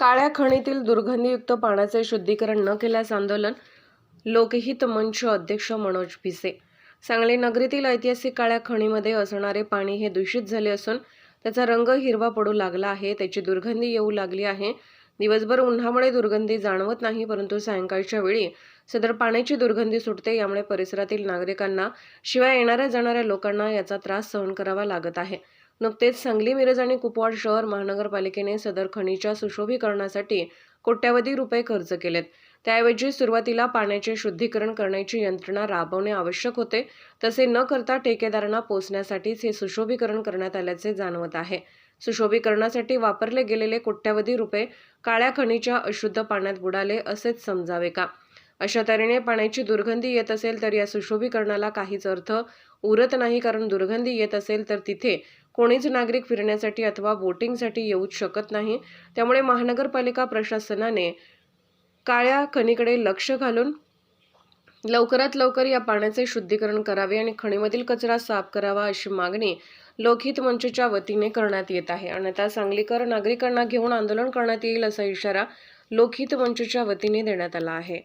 काळ्या खणीतील दुर्गंधीयुक्त पाण्याचे शुद्धीकरण न केल्यास आंदोलन लोकहित मंच अध्यक्ष मनोज भिसे. सांगली नगरीतील ऐतिहासिक काळ्या खणीमध्ये असणारे पाणी हे दूषित झाले असून त्याचा रंग हिरवा पडू लागला आहे त्याची दुर्गंधी येऊ लागली आहे. दिवसभर उन्हामुळे दुर्गंधी जाणवत नाही परंतु सायंकाळच्या वेळी सदर पाण्याची दुर्गंधी सुटते यामुळे परिसरातील नागरिकांना शिवाय येणाऱ्या जाणाऱ्या लोकांना याचा त्रास सहन करावा लागत आहे. नुकतेच सांगली मिरज आणि कुपवाड शहर महानगरपालिकेने सदर खणीच्या सुशोभीकरणासाठी कोट्यावधी रुपये खर्च केलेत. त्याऐवजी सुरुवातीला पाण्याचे शुद्धीकरण करण्याची यंत्रणा राबवणे आवश्यक होते. तसे न करता ठेकेदारांना पोचण्यासाठीच हे सुशोभीकरण करण्यात आल्याचे जाणवत आहे. सुशोभीकरणासाठी वापरले गेलेले कोट्यावधी रुपये काळ्या खणीच्या अशुद्ध पाण्यात बुडाले असेच समजावे का? अशा तऱ्हेने पाण्याची दुर्गंधी येत असेल तर या सुशोभीकरणाला काहीच अर्थ उरत नाही. कारण दुर्गंधी येत असेल तर तिथे कोणीच नागरिक फिरण्यासाठी अथवा बोटिंगसाठी येऊच शकत नाही. त्यामुळे महानगरपालिका प्रशासनाने काळ्या खणीकडे लक्ष घालून लवकरात लवकर या पाण्याचे शुद्धीकरण करावे आणि खणीमधील कचरा साफ करावा अशी मागणी लोकहित मंचच्या वतीने करण्यात येत आहे. आणि आता सांगलीकर नागरिकांना घेऊन आंदोलन करण्यात येईल असा इशारा लोकहित मंचच्या वतीने देण्यात आला आहे.